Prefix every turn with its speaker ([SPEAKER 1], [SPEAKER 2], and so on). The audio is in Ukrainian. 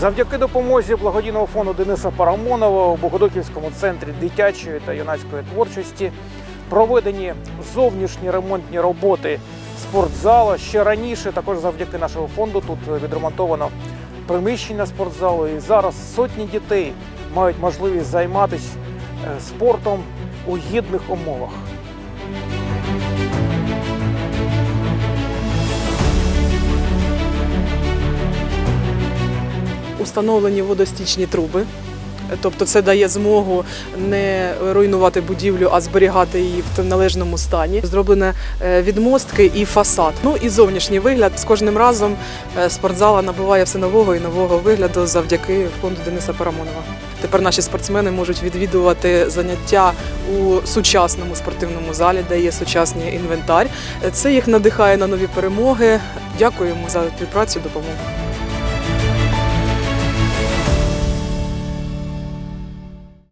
[SPEAKER 1] Завдяки допомозі благодійного фонду Дениса Парамонова у Богодоківському центрі дитячої та юнацької творчості проведені зовнішні ремонтні роботи спортзалу. Ще раніше, також завдяки нашому фонду, тут відремонтовано приміщення спортзалу. І зараз сотні дітей мають можливість займатися е, спортом у гідних умовах.
[SPEAKER 2] Установлені водостічні труби. Тобто це дає змогу не руйнувати будівлю, а зберігати її в належному стані. Зроблене е, відмостки і фасад. Ну і зовнішній вигляд з кожним разом е, спортзала набуває все нового і нового вигляду завдяки фонду Дениса Парамонова. Тепер наші спортсмени можуть відвідувати заняття у сучасному спортивному залі, де є сучасний інвентар. Це їх надихає на нові перемоги. Дякуємо за співпрацю, допомогу.